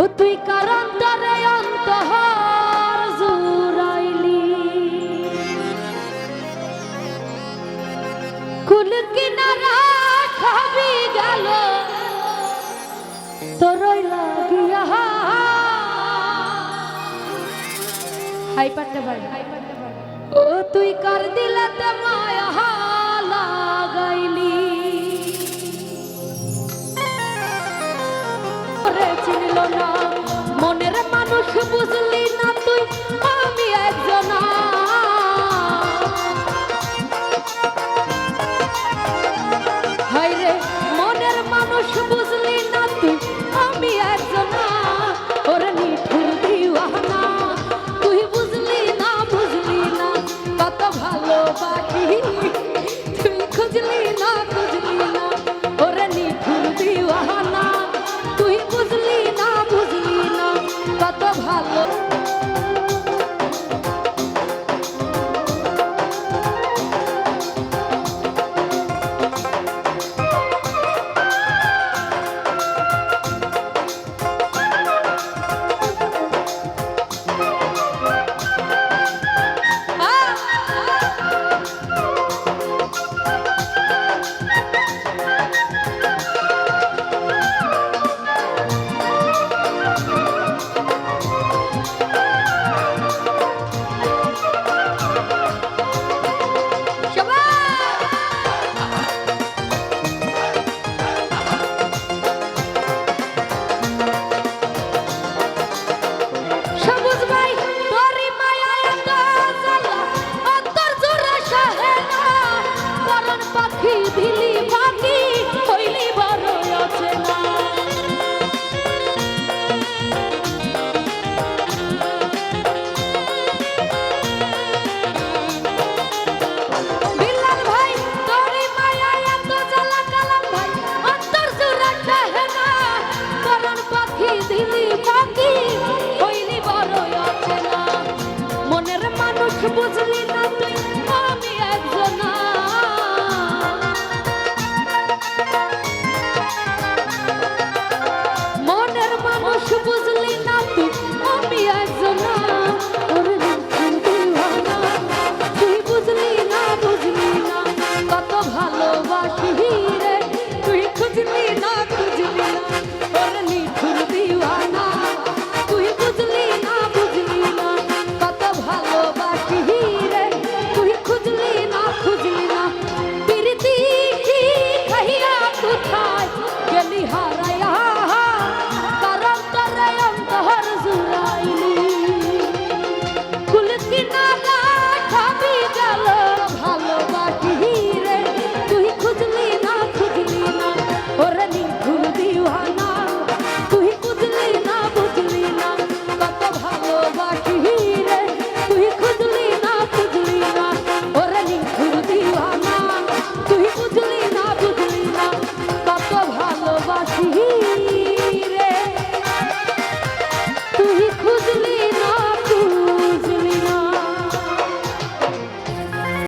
ও তুই কারণ তরে অন্তহার জুরাইলি। কুল কিনারা খাবি গেল, তোরই লাগিয়া। হাই পারতে পারি ও তুই কর দিলাতে মায়া চিনল না। মনের মানুষ বুঝলি না তুই আমি একজন মনের মানুষ